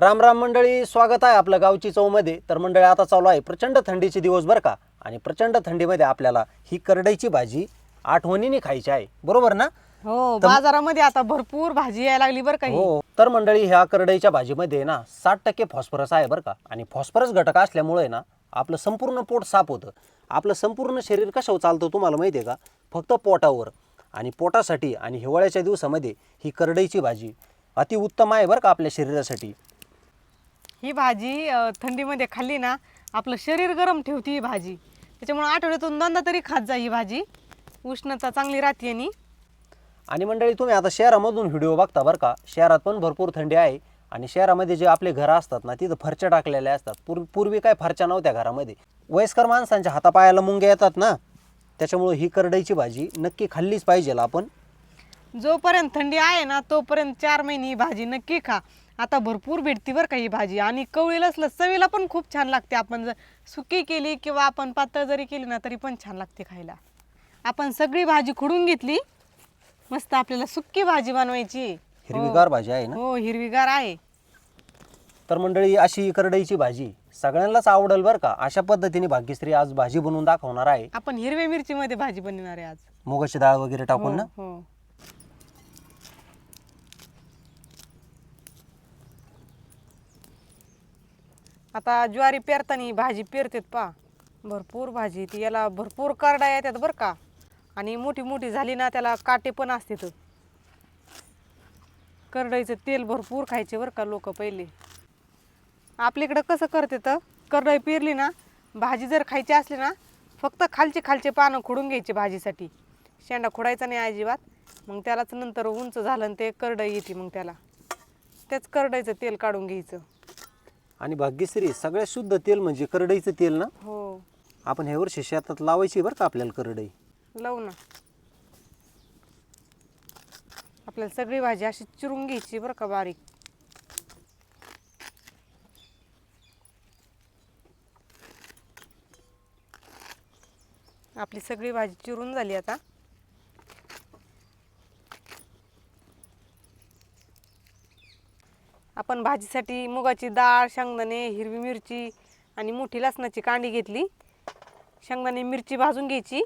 राम राम मंडळी स्वागत आहे आपलं गावची चौमध्ये. तर मंडळी आता चालू आहे प्रचंड थंडीचे दिवस बरं का? आणि प्रचंड थंडीमध्ये आपल्याला ही करडईची भाजी आठवणीने खायची आहे. बरोबर ना? हो बाजारामध्ये आता भरपूर भाजी यायला लागली बरं काही हो. तर मंडळी ह्या करडईच्या भाजीमध्ये ना साठ टक्के फॉस्फरस आहे बरं का? आणि फॉस्फरस घटक असल्यामुळे ना आपलं संपूर्ण पोट साफ होतं. आपलं संपूर्ण शरीर कशावर चालतं तुम्हाला माहिती आहे का? फक्त पोटावर. आणि पोटासाठी आणि हिवाळ्याच्या दिवसामध्ये ही करडईची भाजी अतिउत्तम आहे बरं का आपल्या शरीरासाठी. ही भाजी अं, थंडीमध्ये खाल्ली ना आपलं शरीर गरम ठेवती ही भाजी. त्याच्यामुळे आठवड्यातून दोनदा तरी खात जा ही भाजी. उष्णता चांगली राहते नी आणि मंडळी तुम्ही आता शहरामधून व्हिडिओ बघता बरं का शहरात पण भरपूर थंडी आहे आणि शहरामध्ये जे आपले घरं असतात ना तिथं फरच्या टाकलेल्या असतात. पूर्वी पूर्वी काय फरच्या नव्हत्या घरामध्ये. वयस्कर माणसांच्या हातापायाला मुंग्या येतात ना त्याच्यामुळे ही करडईची भाजी नक्की खाल्लीच पाहिजे आपण. जोपर्यंत थंडी आहे ना तोपर्यंत चार महिने ही भाजी नक्की खा. आता भरपूर भेटती बरं का ही भाजी. आणि कवळीला असलं चवीला पण खूप छान लागते. आपण जर सुकी केली किंवा आपण पातळ जरी केली ना तरी पण छान लागते खायला. आपण सगळी भाजी खुडून घेतली. मस्त आपल्याला सुक्की भाजी बनवायची. हिरवीगार भाजी आहे ना? हो हिरवीगार आहे. तर मंडळी अशी करडईची भाजी सगळ्यांनाच आवडेल बरं का? अशा पद्धतीने भाग्यश्री आज भाजी बनवून दाखवणार आहे. आपण हिरव्या मिरची मध्ये भाजी बनवणार आहे आज. मुगाची डाळ वगैरे टाकून ना? हो, आता ज्वारी पेरताना ही भाजी पेरतेत पा भरपूर भाजी ती याला भरपूर करडा येतात बरं का. आणि मोठी मोठी झाली ना त्याला काटे पण असतात. करडईचं तेल भरपूर खायचे बरं का लोक पहिले. आपल्याकडं कसं करते तर करडई पेरली ना भाजी जर खायची असली ना फक्त खालचे खालचे पानं खुडून घ्यायचे भाजीसाठी. शेंडा खुडायचा नाही अजिबात. मग त्यालाच नंतर उंच झालं आणि ते करडई येते मग त्याला. त्याच करडईचं तेल काढून घ्यायचं. आणि भाग्यश्री सगळ्यात शुद्ध तेल म्हणजे करडईचं तेल ना? हो. आपण ह्या वर्षी शेतात लावायची बरं का आपल्याला करडई? लावू ना. आपल्याला सगळी भाजी अशी चिरून घ्यायची बरं का बारीक. आपली सगळी भाजी चिरून झाली आता. आपण भाजीसाठी मुगाची डाळ शेंगदाणे हिरवी मिरची आणि मोठी लसणाची कांडी घेतली. शेंगदाणे मिरची भाजून घ्यायची.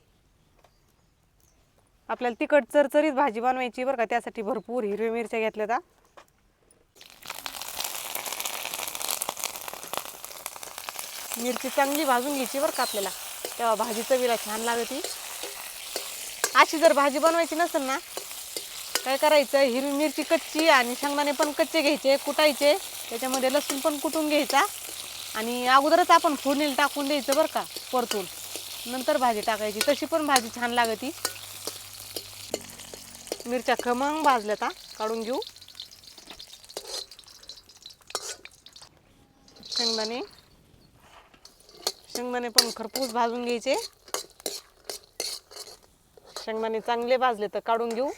आपल्याला तिखट चरचरीत भाजी बनवायची बरं का त्यासाठी भरपूर हिरव्या मिरच्या घेतल्या आता मिरची चांगली भाजून घ्यायची बरं का आपल्याला. तेव्हा भाजी चवीला छान लागते. अशी जर भाजी बनवायची नसेल ना काय करायचं? हिरवी मिरची कच्ची आणि शेंगदाणे पण कच्चे घ्यायचे कुटायचे. त्याच्यामध्ये लसूण पण कुटून घ्यायचा. आणि अगोदरच आपण फोडणीला टाकून द्यायचं बरं का परतून. नंतर भाजी टाकायची. तशी पण भाजी छान लागती. मिरच्या खमंग भाजल्यात हा. काढून घेऊ. शेंगदाणे. शेंगदाणे पण खरपूस भाजून घ्यायचे. शेंगदाणे चांगले भाजले तर काढून घेऊ.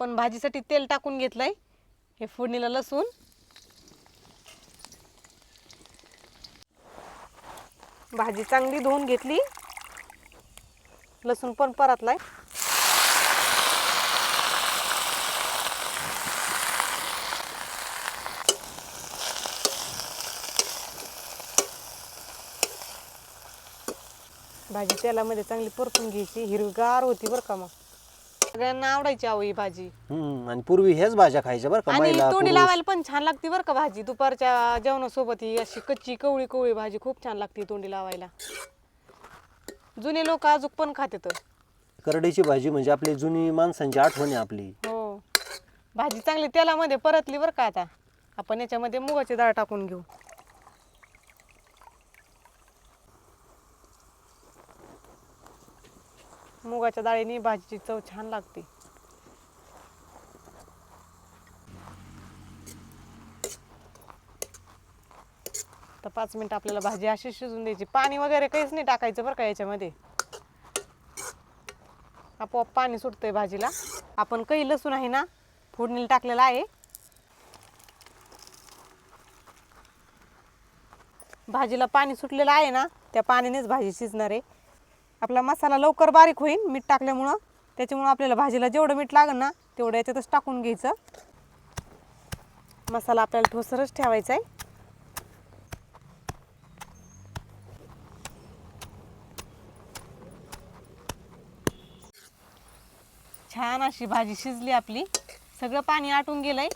आपण भाजीसाठी तेल टाकून घेतलंय. हे फोडणीला लसूण. भाजी चांगली धुवून घेतली. लसूण पण परतलाय. भाजी तेलामध्ये चांगली परतून घ्यायची. हिरवीगार होती बरं का मग. सगळ्यांना आवडायची ही भाजी. हम्म आणि पूर्वी हेच भाज्या खायच्या बरं का आणि महिला तोंडी पुरुष. लावायला पण छान लागते बरं का भाजी. दुपारच्या जेवणासोबत ही अशी कच्ची कवळी कवळी भाजी खूप छान लागते तोंडी लावायला. जुने लोक अजून पण खातात. करडईची भाजी म्हणजे आपली जुनी माणसांची आठवण आहे आपली. हो. भाजी चांगली तेलामध्ये परतली बरं का आता. आपण याच्यामध्ये मुगाची डाळ टाकून घेऊ. मुगाच्या डाळीने भाजीची चव छान लागते. तर पाच मिनिट आपल्याला भाजी अशी शिजून द्यायची. पाणी वगैरे काहीच नाही टाकायचं बरं का याच्यामध्ये. आपोआप पाणी सुटतंय भाजीला. आपण काही लसूण आहे ना फोडणीला टाकलेला आहे. भाजीला पाणी सुटलेलं आहे ना त्या पाण्यानेच भाजी शिजणार आहे. आपला मसाला लवकर बारीक होईल मीठ टाकल्यामुळं. त्याच्यामुळं आपल्याला भाजीला जेवढं मीठ लागेल ना तेवढं याच्यातच टाकून घ्यायचं. मसाला आपल्याला ठोसरच ठेवायचा आहे. छान अशी भाजी शिजली आपली. सगळं पाणी आटून गेलंय.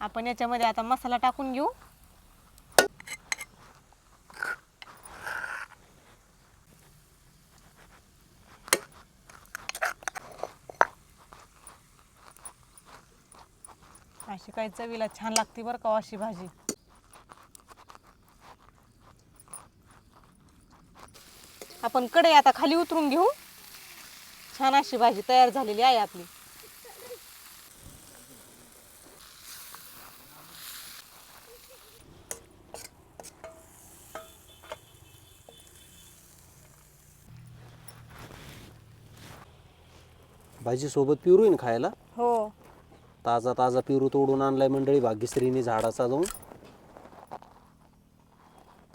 आपण याच्यामध्ये आता मसाला टाकून घेऊ. अशी काही चवीला छान लागते बरं का अशी भाजी. आपण कडे आता खाली उतरून घेऊ. छान अशी भाजी तयार झालेली आहे आपली. भाजीसोबत पिरू आहे ना खायला? हो. ताजा ताजा पिरू तोडून आणलाय मंडळी. भाग्यश्रीने झाडाचा जाऊन.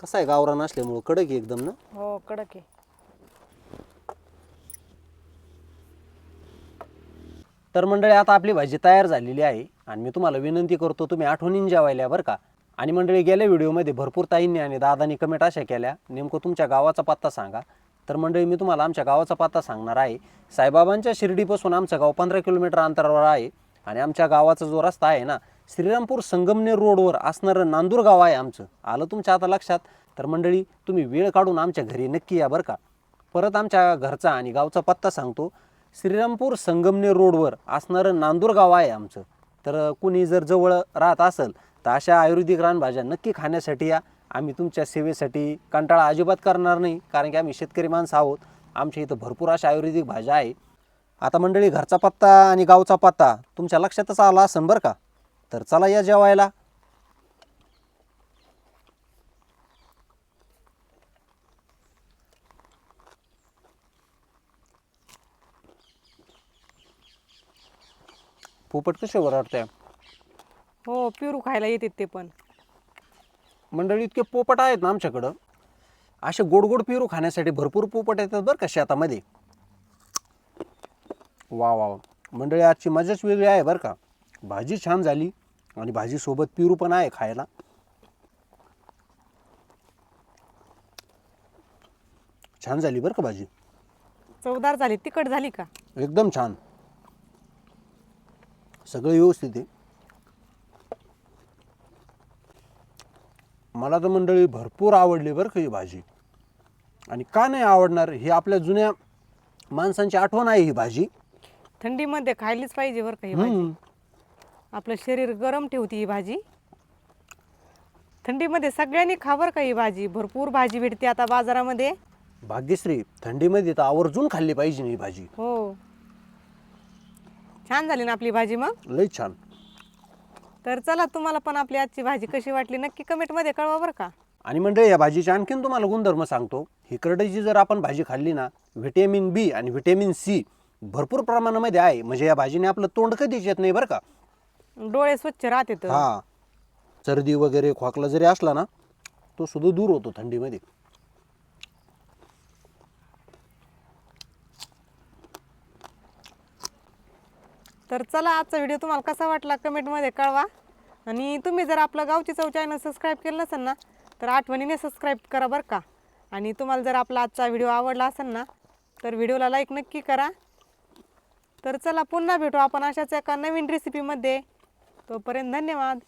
कसा आहे गावरान असल्यामुळं? कडक आहे एकदम ना? हो कडक आहे. तर मंडळी आता आपली भाजी तयार झालेली आहे. आणि मी तुम्हाला विनंती करतो तुम्ही आठवणीन जेवायला बरं का. आणि मंडळी गेल्या व्हिडिओमध्ये भरपूर ताईंनी आणि दादानी कमेंट अशा केल्या. नेमकं तुमच्या गावाचा पत्ता सांगा. तर मंडळी मी तुम्हाला आमच्या गावाचा पत्ता सांगणार आहे. साईबाबांच्या शिर्डीपासून आमचं गाव पंधरा किलोमीटर अंतरावर आहे. आणि आमच्या गावाचा जो रस्ता आहे ना श्रीरामपूर संगमनेर रोडवर असणारं नांदूर गाव आहे आमचं. आलं तुमच्या आता लक्षात? तर मंडळी तुम्ही वेळ काढून आमच्या घरी नक्की या बरं का. परत आमच्या घरचा आणि गावचा पत्ता सांगतो. श्रीरामपूर संगमनेर रोडवर असणारं नांदूर गाव आहे आमचं. तर कुणी जर जवळ राहत असेल तर अशा आयुर्वेदिक रानभाज्या नक्की खाण्यासाठी या. आम्ही तुमच्या सेवेसाठी कंटाळा अजिबात करणार नाही कारण की आम्ही शेतकरी माणसं आहोत. आमच्या इथं भरपूर अशा आयुर्वेदिक भाज्या आहे. आता मंडळी घरचा पत्ता आणि गावचा पत्ता तुमच्या लक्षातच आला असेल बरं का? तर चला या जेवायला. पोपट कसे ओरडते हो पिरू खायला येतात ते पण. मंडळी इतके पोपट आहेत ना आमच्याकडं. असे गोड गोड पिरू खाण्यासाठी भरपूर पोपट येतात बरं का शेतामध्ये? वा वा. मंडळी आजची मजाच वेगळी आहे बरं का. भाजी छान झाली आणि भाजीसोबत पिरू पण आहे खायला. छान झाली बरं का भाजी. चवदार झाली. तिखट झाली का? एकदम छान. सगळं व्यवस्थित आहे. मला तर मंडळी भरपूर आवडली बरं का ही भाजी. आणि का नाही आवडणार ही आपल्या जुन्या माणसांची आठवण आहे ही भाजी. थंडीमध्ये खायलीच पाहिजे बरं का ही भाजी. हम्म. आपलं शरीर गरम ठेवते ही भाजी. थंडीमध्ये सगळ्यांनी खा बरं का ही भाजी. भरपूर भाजी भेटते आता बाजारामध्ये. भाग्यश्री थंडीमध्ये तर आवर्जून खाल्ली पाहिजे ना ही भाजी. हो. छान झाली ना आपली भाजी मग? लई छान. तर चला तुम्हाला पण आपली आजची भाजी कशी वाटली नक्की कमेंटमध्ये कळवा बरं का. आणि मंडळी या भाजीचे आणखीन तुम्हाला गुणधर्म सांगतो. ही करडईची जर आपण भाजी खाल्ली ना व्हिटॅमिन बी आणि व्हिटॅमिन सी भरपूर प्रमाणामध्ये आहे. म्हणजे या भाजीने आपलं तोंड कधीच येत नाही बरं का. डोळे स्वच्छ राहते तर. हा. सर्दी वगैरे खोकला जरी असला ना तो सुद्धा दूर होतो थंडीमध्ये. तर चला आजचा व्हिडिओ तुम्हाला कसा वाटला कमेंटमध्ये कळवा. आणि तुम्ही जर आपलं गावची चव चॅनल सबस्क्राईब केलं नसेल ना तर आठवणीने सबस्क्राईब करा बरं का. आणि तुम्हाला जर आपला आजचा व्हिडिओ आवडला असेल ना तर व्हिडिओला लाईक नक्की करा. तर चला पुन्हा भेटू आपण अशाच एका नवीन रेसिपीमध्ये तोपर्यंत धन्यवाद.